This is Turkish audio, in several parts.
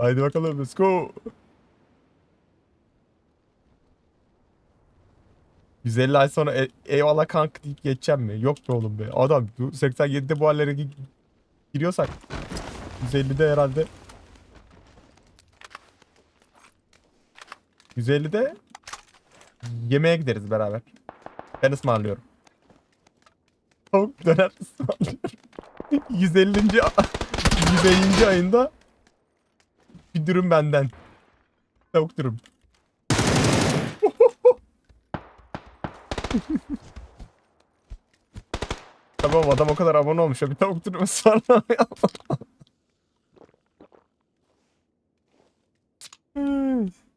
Haydi bakalım let's go. 150 ay sonra e- eyvallah kanka deyip geçeceğim mi? Yok be oğlum be. Adam bu 87'de bu hallere gi- giriyorsak 150'de herhalde 150'de yemeğe gideriz beraber. Ben ısmarlıyorum. Tavuk döner ısmarlıyorum. 150. a- 150. ayında bir dürüm benden. Tavuk dürüm. tamam adam o kadar abone olmuş. ya, Bir tavuk dürüm. Hmm.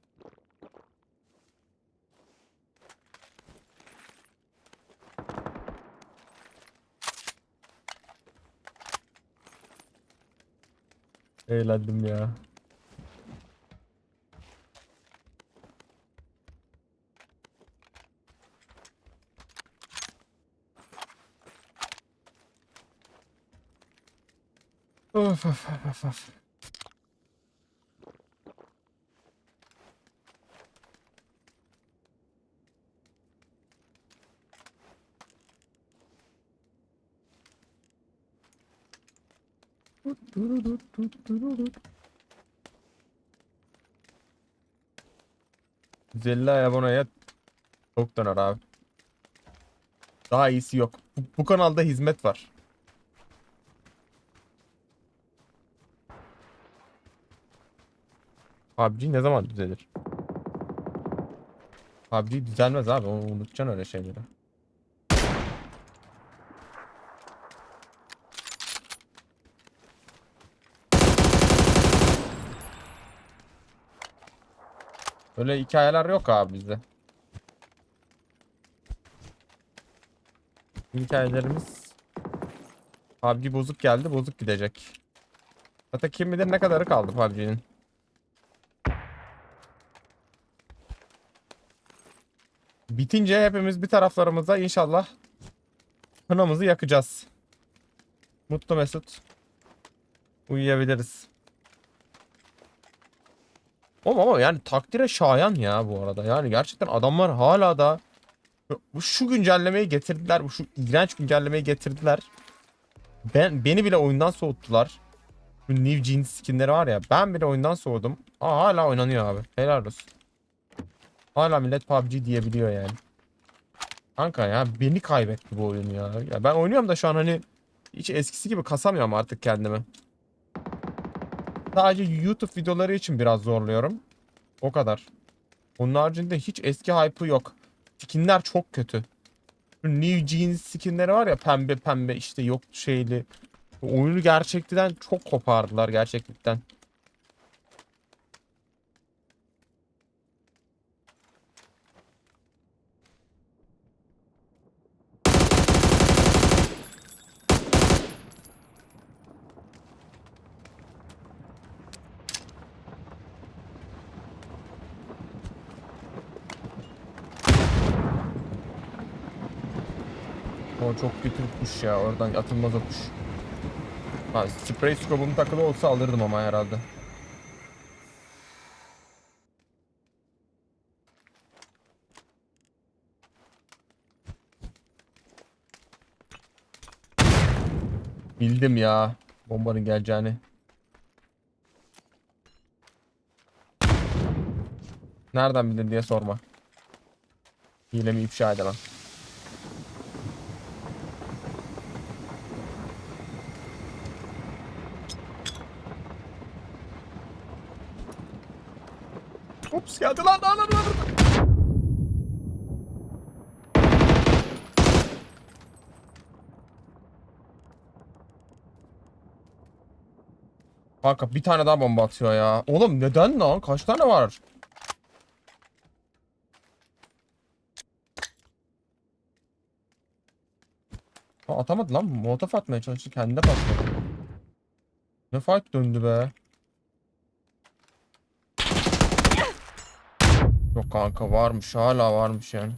Eğlendim ya. Of of of of. Zella aboneye çok döner abi. Daha iyisi yok. Bu, bu kanalda hizmet var. PUBG ne zaman düzelir? PUBG düzelmez abi. Onu unutacaksın öyle şeyleri. Öyle hikayeler yok abi bizde. Hikayelerimiz PUBG bozuk geldi, bozuk gidecek. Zaten kim bilir ne kadarı kaldı PUBG'nin. Bitince hepimiz bir taraflarımıza inşallah kınamızı yakacağız. Mutlu Mesut. Uyuyabiliriz. Ama, ama yani takdire şayan ya bu arada. Yani gerçekten adamlar hala da bu şu güncellemeyi getirdiler. Bu şu iğrenç güncellemeyi getirdiler. Ben beni bile oyundan soğuttular. Bu New Jeans skinleri var ya. Ben bile oyundan soğudum. Aa hala oynanıyor abi. Helal olsun. Hala millet PUBG diyebiliyor yani. Kanka ya beni kaybetti bu oyun ya. ya. Ben oynuyorum da şu an hani hiç eskisi gibi kasamıyorum artık kendimi. Sadece YouTube videoları için biraz zorluyorum. O kadar. Onun haricinde hiç eski hype'ı yok. Skinler çok kötü. Şu New Jeans skinleri var ya pembe pembe işte yok şeyli. Oyunu gerçekten çok kopardılar gerçeklikten. Çok kötü ya. Oradan atılmaz o. Ha, sprey scope'um takılı olsa alırdım ama herhalde. Bildim ya. Bombanın geleceğini. Nereden bildin diye sorma. Hilemi ifşa edemem. Ups geldi lan lan lan lan. Kanka bir tane daha bomba atıyor ya. Oğlum neden lan? Kaç tane var? Ha, atamadı lan. Molotof atmaya çalıştı. Kendine patladı. Ne fight döndü be. Yok kanka varmış. Hala varmış yani.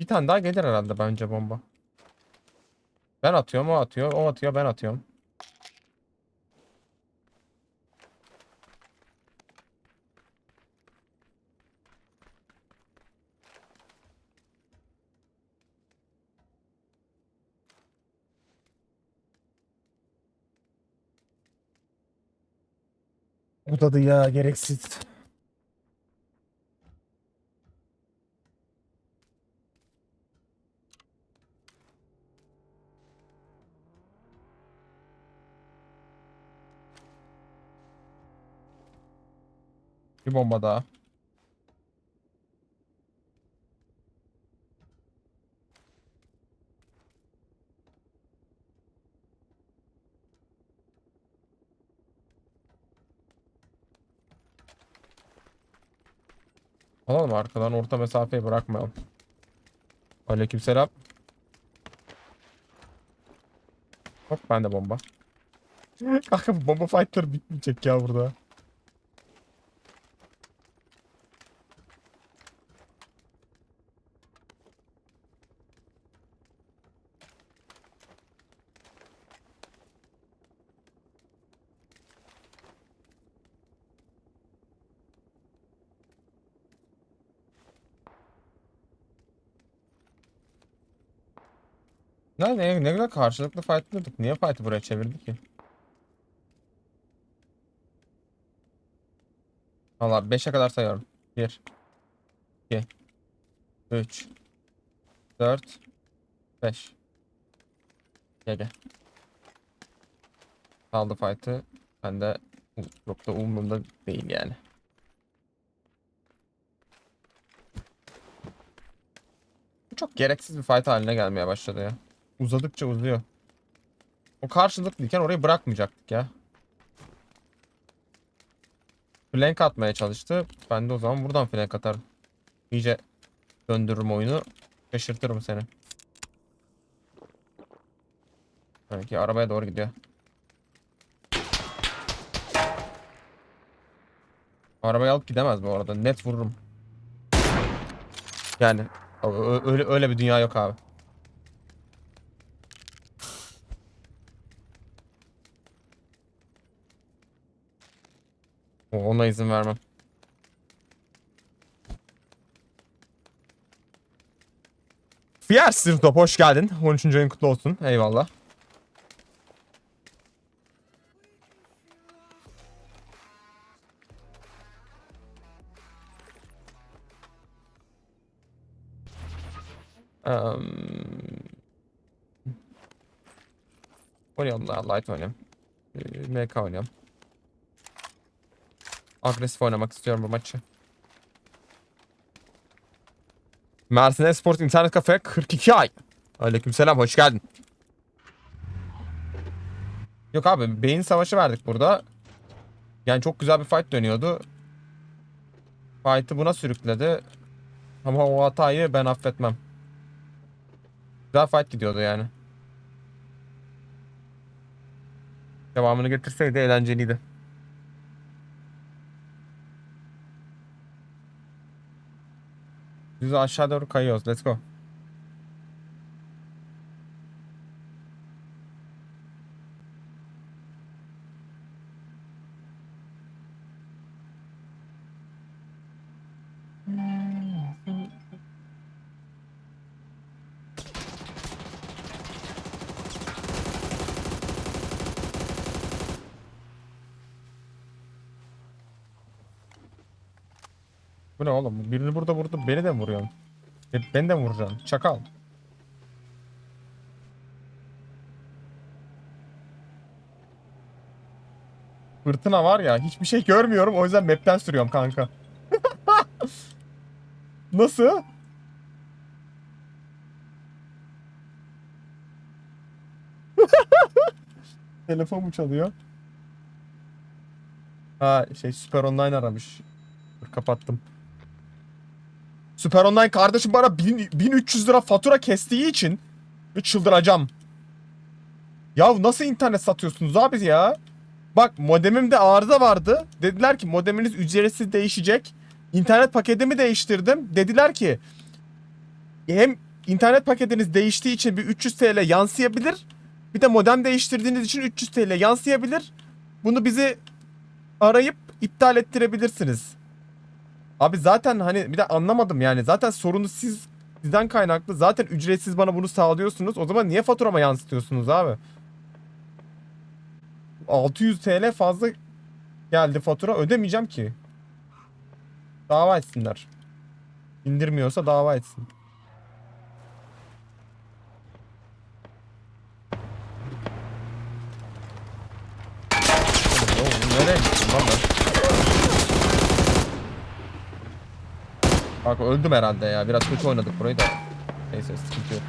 Bir tane daha gelir herhalde bence bomba. Ben atıyorum o atıyor. O atıyor ben atıyorum. Uzadı ya gereksiz. Bir bomba daha. Alalım arkadan orta mesafeyi bırakmayalım. Aleykümselam. Hop ben de bomba. Kanka bomba fightları bitmeyecek ya burada. Ne, ne, ne kadar karşılıklı fightlıyorduk. Niye fight'ı buraya çevirdik ki? Valla 5'e kadar sayıyorum. 1 2 3 4 5 Gel gel. Aldı fight'ı. Ben de çok da umurumda değil yani. Bu çok gereksiz bir fight haline gelmeye başladı ya. Uzadıkça uzuyor. O karşılıklıyken orayı bırakmayacaktık ya. Flank atmaya çalıştı. Ben de o zaman buradan flank atarım. İyice döndürürüm oyunu. Şaşırtırım seni. Belki arabaya doğru gidiyor. Arabayı alıp gidemez bu arada. Net vururum. Yani öyle öyle bir dünya yok abi. Ona izin vermem. Fiyers Top hoş geldin. 13. ayın kutlu olsun. Eyvallah. Um, oynayalım daha light oynayalım. Ee, MK oynayalım. Agresif oynamak istiyorum bu maçı. Mersin Esport internet kafe 42 ay. Aleykümselam hoş geldin. Yok abi beyin savaşı verdik burada. Yani çok güzel bir fight dönüyordu. Fight'ı buna sürükledi. Ama o hatayı ben affetmem. Güzel fight gidiyordu yani. Devamını getirseydi eğlenceliydi. Biz aşağı doğru kayıyoruz. Let's go. Birini burada vurdu. Beni de mi vuruyorsun? E, Beni de mi vuracaksın? Çakal. Fırtına var ya hiçbir şey görmüyorum o yüzden map'ten sürüyorum kanka. Nasıl? Telefon mu çalıyor? Ha şey Süper Online aramış. Dur kapattım. Süper Online kardeşim bana 1000 1300 lira fatura kestiği için çıldıracağım. Ya nasıl internet satıyorsunuz abi ya? Bak modemimde arıza vardı. Dediler ki modeminiz ücretsiz değişecek. İnternet paketimi değiştirdim. Dediler ki hem internet paketiniz değiştiği için bir 300 TL yansıyabilir Bir de modem değiştirdiğiniz için 300 TL yansıyabilir. Bunu bizi arayıp iptal ettirebilirsiniz. Abi zaten hani bir de anlamadım yani. Zaten sorunu siz sizden kaynaklı. Zaten ücretsiz bana bunu sağlıyorsunuz. O zaman niye faturama yansıtıyorsunuz abi? 600 TL fazla geldi fatura. Ödemeyeceğim ki. Dava etsinler. İndirmiyorsa dava etsin. Oğlum, nereye gittin lan ben? Bak öldüm herhalde ya. Biraz kötü oynadık burayı da. Neyse sıkıntı yok.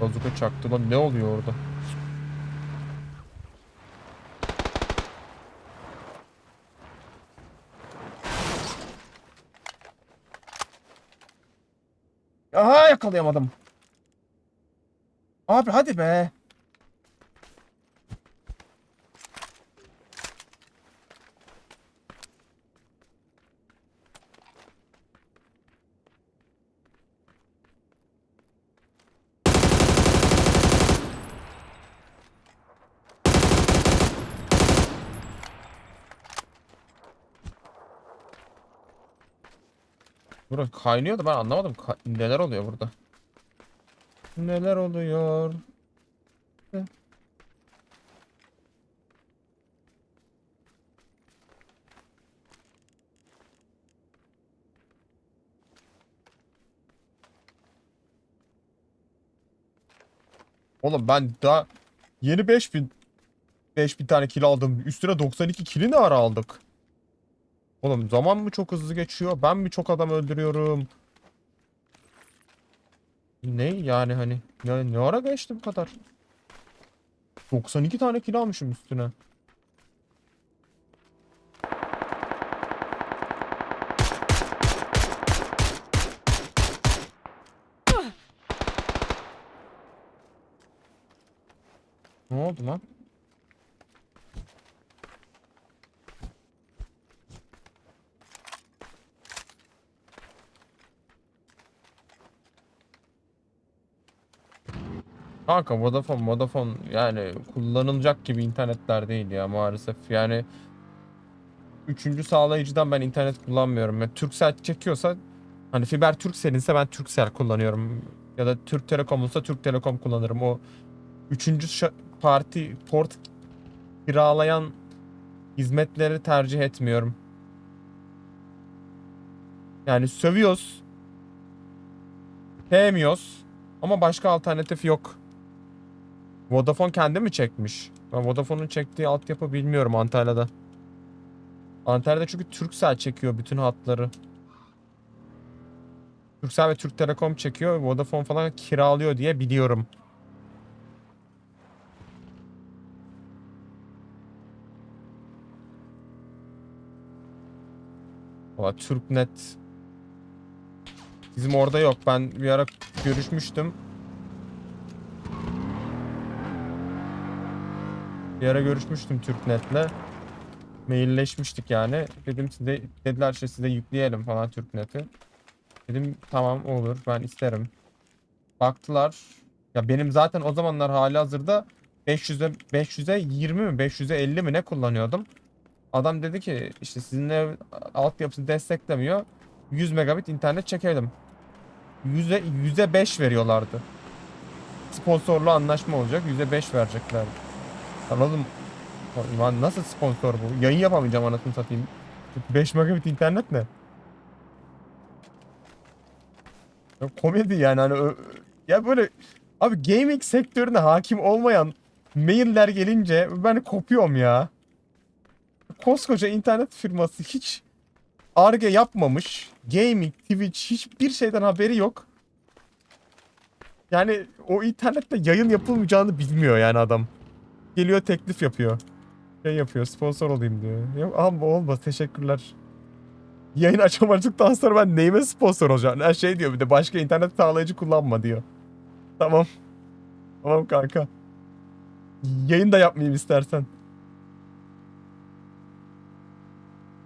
Bazuka çaktı lan ne oluyor orada? Yakalayamadım. Abi hadi be. Burası kaynıyor da ben anlamadım. Ka- neler oluyor burada? Neler oluyor? Oğlum ben daha yeni 5000 5000 tane kill aldım. Üstüne 92 kill'i ne ara aldık? Oğlum zaman mı çok hızlı geçiyor? Ben mi çok adam öldürüyorum? Ne yani hani ne, ne ara geçti bu kadar? 92 tane kill almışım üstüne. Ne oldu lan? Kanka Vodafone Vodafone yani kullanılacak gibi internetler değil ya maalesef. Yani üçüncü sağlayıcıdan ben internet kullanmıyorum. Yani Turkcell çekiyorsa hani fiber Turkcell'inse ben Turkcell kullanıyorum. Ya da Türk Telekom olsa Türk Telekom kullanırım. O üçüncü parti port kiralayan hizmetleri tercih etmiyorum. Yani sövüyoruz. Sevmiyoruz. Ama başka alternatif yok. Vodafone kendi mi çekmiş? Ben Vodafone'un çektiği altyapı bilmiyorum Antalya'da. Antalya'da çünkü Turkcell çekiyor bütün hatları. Turkcell ve Türk Telekom çekiyor. Vodafone falan kiralıyor diye biliyorum. Valla Türknet bizim orada yok. Ben bir ara görüşmüştüm. Bir ara görüşmüştüm Türknet'le. Mailleşmiştik yani. Dedim size dediler işte size yükleyelim falan Türknet'i. Dedim tamam olur ben isterim. Baktılar. Ya benim zaten o zamanlar hali hazırda 500'e 500'e 20 mi 500'e 50 mi ne kullanıyordum. Adam dedi ki işte sizin ev altyapısı desteklemiyor. 100 megabit internet çekelim. 100'e 100'e 5 veriyorlardı. Sponsorlu anlaşma olacak. 100'e 5 vereceklerdi. Anladım. Lan nasıl sponsor bu? Yayın yapamayacağım anasını satayım. 5 megabit internet ne? Ya komedi yani hani ya böyle abi gaming sektörüne hakim olmayan mailler gelince ben kopuyorum ya. Koskoca internet firması hiç arge yapmamış. Gaming, Twitch hiçbir şeyden haberi yok. Yani o internette yayın yapılmayacağını bilmiyor yani adam. Geliyor teklif yapıyor. Şey yapıyor sponsor olayım diyor. Yok ama olmaz teşekkürler. Yayın açamadıktan sonra ben neyime sponsor olacağım? Her şey diyor bir de başka internet sağlayıcı kullanma diyor. Tamam. Tamam kanka. Yayın da yapmayayım istersen.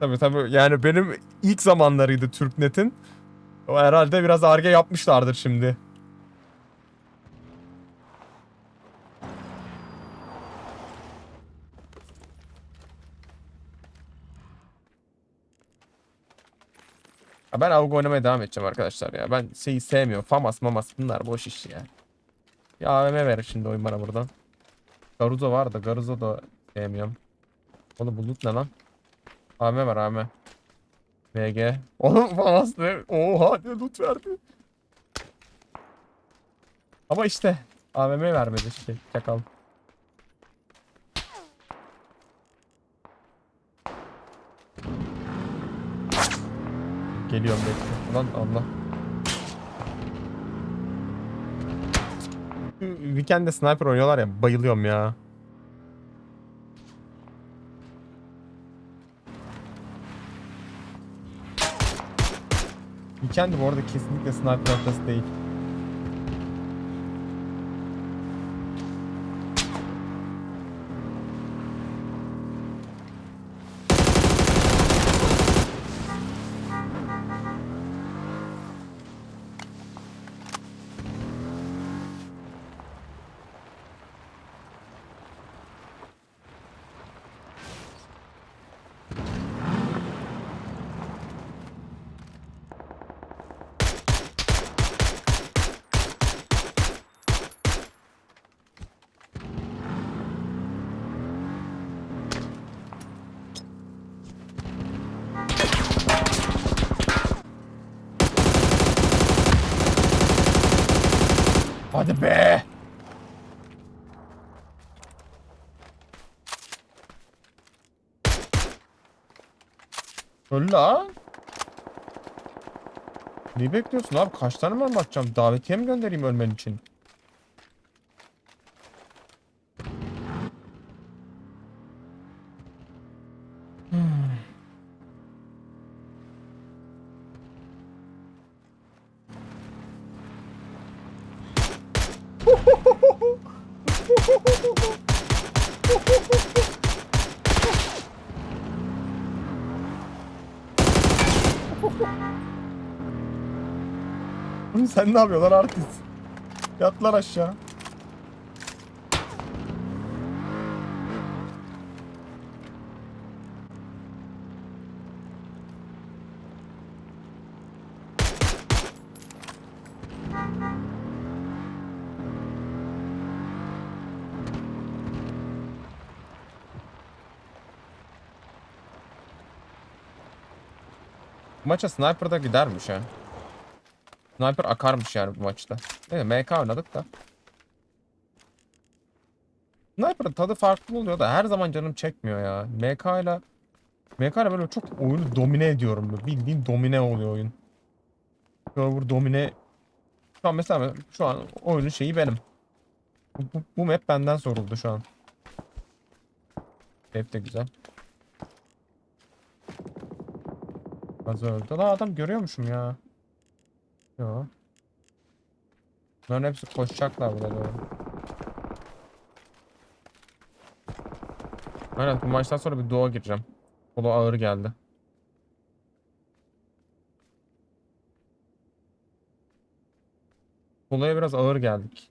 Tabii tabii yani benim ilk zamanlarıydı Türknet'in. O herhalde biraz arge yapmışlardır şimdi. Ben avuk oynamaya devam edeceğim arkadaşlar ya. Ben şeyi sevmiyorum. Famas mamas bunlar boş iş ya. Ya AVM ver şimdi oyun bana buradan. Garuzo var da Garuzo da sevmiyorum. Oğlum bu loot ne lan? AM var AM. VG. Oğlum Famas ne? Oha ne loot verdi. Ama işte AVM vermedi şey. Çakal. Geliyorum bekle. Lan Allah. Weekend'de sniper oynuyorlar ya bayılıyorum ya. Weekend bu arada kesinlikle sniper haftası değil. Hadi be. Öl lan. Ne bekliyorsun abi? Kaç tane mermi atacağım? Davetiye mi göndereyim ölmen için? Sen ne yapıyorsun lan artist? Yat lan aşağı. Maça sniper da gidermiş ha. Sniper akarmış yani bu maçta. Evet, MK oynadık da. Sniper'ın tadı farklı oluyor da her zaman canım çekmiyor ya. MK ile MK ile böyle çok oyunu domine ediyorum. Bildiğin domine oluyor oyun. Server domine. Şu an mesela şu an oyunun şeyi benim. Bu, bu, bu map benden soruldu şu an. Map de güzel. Az öldü. Lan adam görüyormuşum ya. Yo. Bunların hepsi koşacaklar buraya doğru. Aynen bu maçtan sonra bir duo gireceğim. Solo ağır geldi. Solo'ya biraz ağır geldik.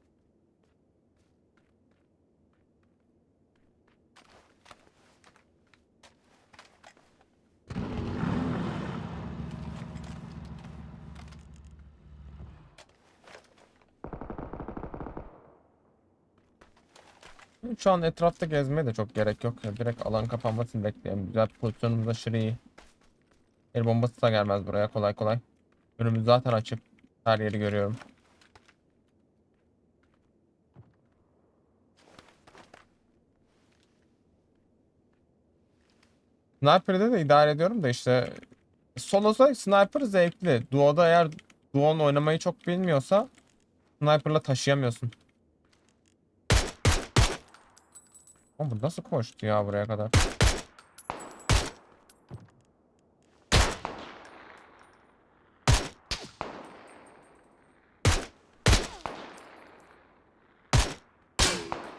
Şu an etrafta gezmeye de çok gerek yok. Ya. Direkt alan kapanmasını bekleyelim. Güzel pozisyonumuz aşırı iyi. El bombası da gelmez buraya kolay kolay. Önümüz zaten açık. Her yeri görüyorum. Sniper'de de idare ediyorum da işte Solo'da sniper zevkli. Duo'da eğer Duo'nun oynamayı çok bilmiyorsa sniper'la taşıyamıyorsun. Oğlum bu nasıl koştu ya buraya kadar?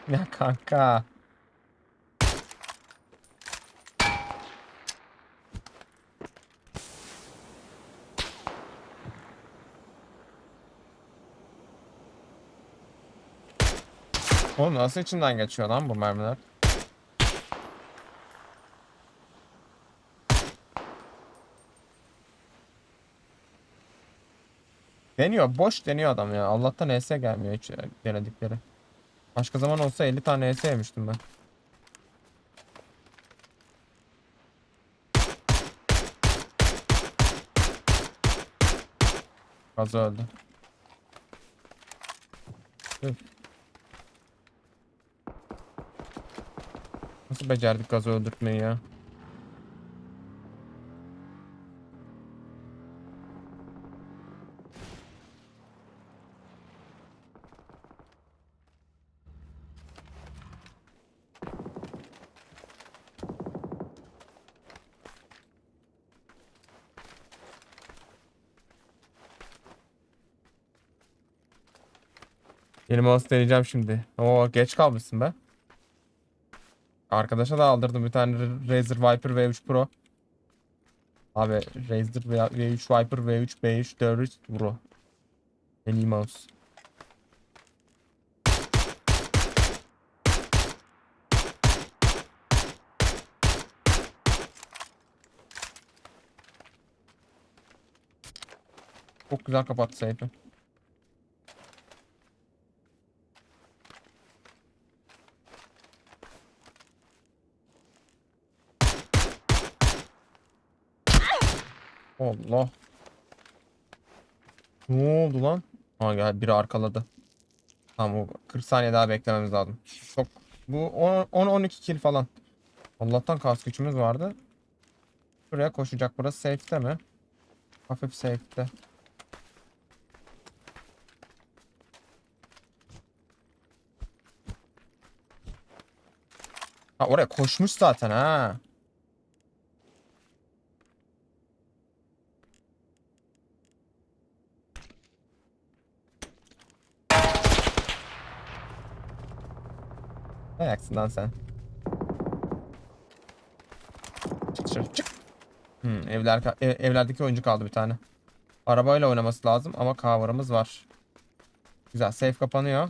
Ya kanka. Oğlum nasıl içinden geçiyor lan bu mermiler? Deniyor. Boş deniyor adam ya. Allah'tan ES gelmiyor hiç denedikleri. Başka zaman olsa 50 tane ES yemiştim ben. Gazı öldü. Nasıl becerdik gazı öldürtmeyi ya? Mouse deneyeceğim şimdi. Oo geç kalmışsın be. Arkadaşa da aldırdım bir tane Razer Viper V3 Pro. Abi Razer V3 Viper V3 B3 400 Pro. En iyi mouse. Çok güzel kapattı seyfi. Allah. Ne oldu lan? Ha gel biri arkaladı. Tamam o 40 saniye daha beklememiz lazım. Çok bu 10-12 kill falan. Allah'tan kas gücümüz vardı. Buraya koşacak. Burası safe'te mi? Hafif safe'te. Ha oraya koşmuş zaten ha. Ne ayaksın lan sen? Çık dışarı çık. Hmm, evler, ev- evlerdeki oyuncu kaldı bir tane. Arabayla oynaması lazım ama cover'ımız var. Güzel safe kapanıyor.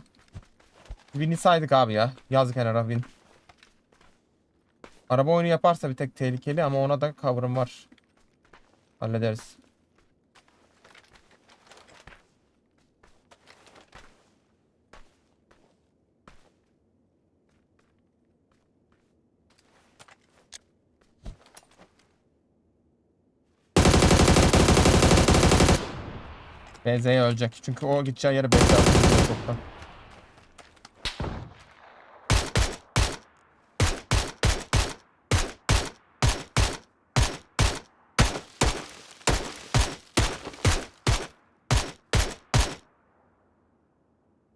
Win'i saydık abi ya. Yaz kenara win. Araba oyunu yaparsa bir tek tehlikeli ama ona da cover'ım var. Hallederiz. BZ'ye ölecek. Çünkü o gideceği yere BZ atıyor çoktan.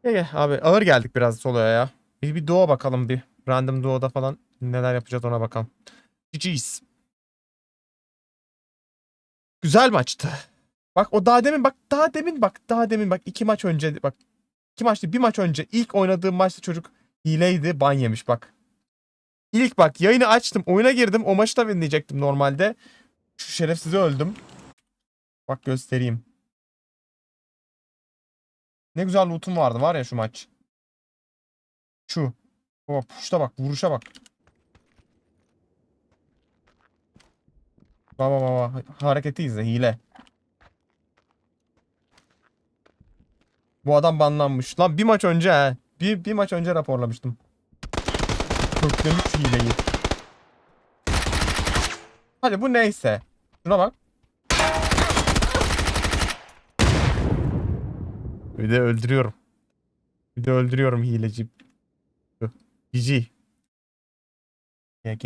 İyi abi ağır geldik biraz soloya ya. Bir, bir duo bakalım bir. Random duo'da falan neler yapacağız ona bakalım. GG's. Güzel maçtı. Bak o daha demin bak daha demin bak daha demin bak iki maç önce bak iki maçtı bir maç önce ilk oynadığım maçta çocuk hileydi ban yemiş bak. İlk bak yayını açtım oyuna girdim o maçı da dinleyecektim normalde. Şu şerefsize öldüm. Bak göstereyim. Ne güzel loot'um vardı var ya şu maç. Şu. Baba puşta bak vuruşa bak. Baba baba hareketi izle hile. Bu adam banlanmış. Lan bir maç önce he. Bir, bir maç önce raporlamıştım. Köklemiş hileyi. Hadi bu neyse. Şuna bak. Bir de öldürüyorum. Bir de öldürüyorum hileci. GG. GG.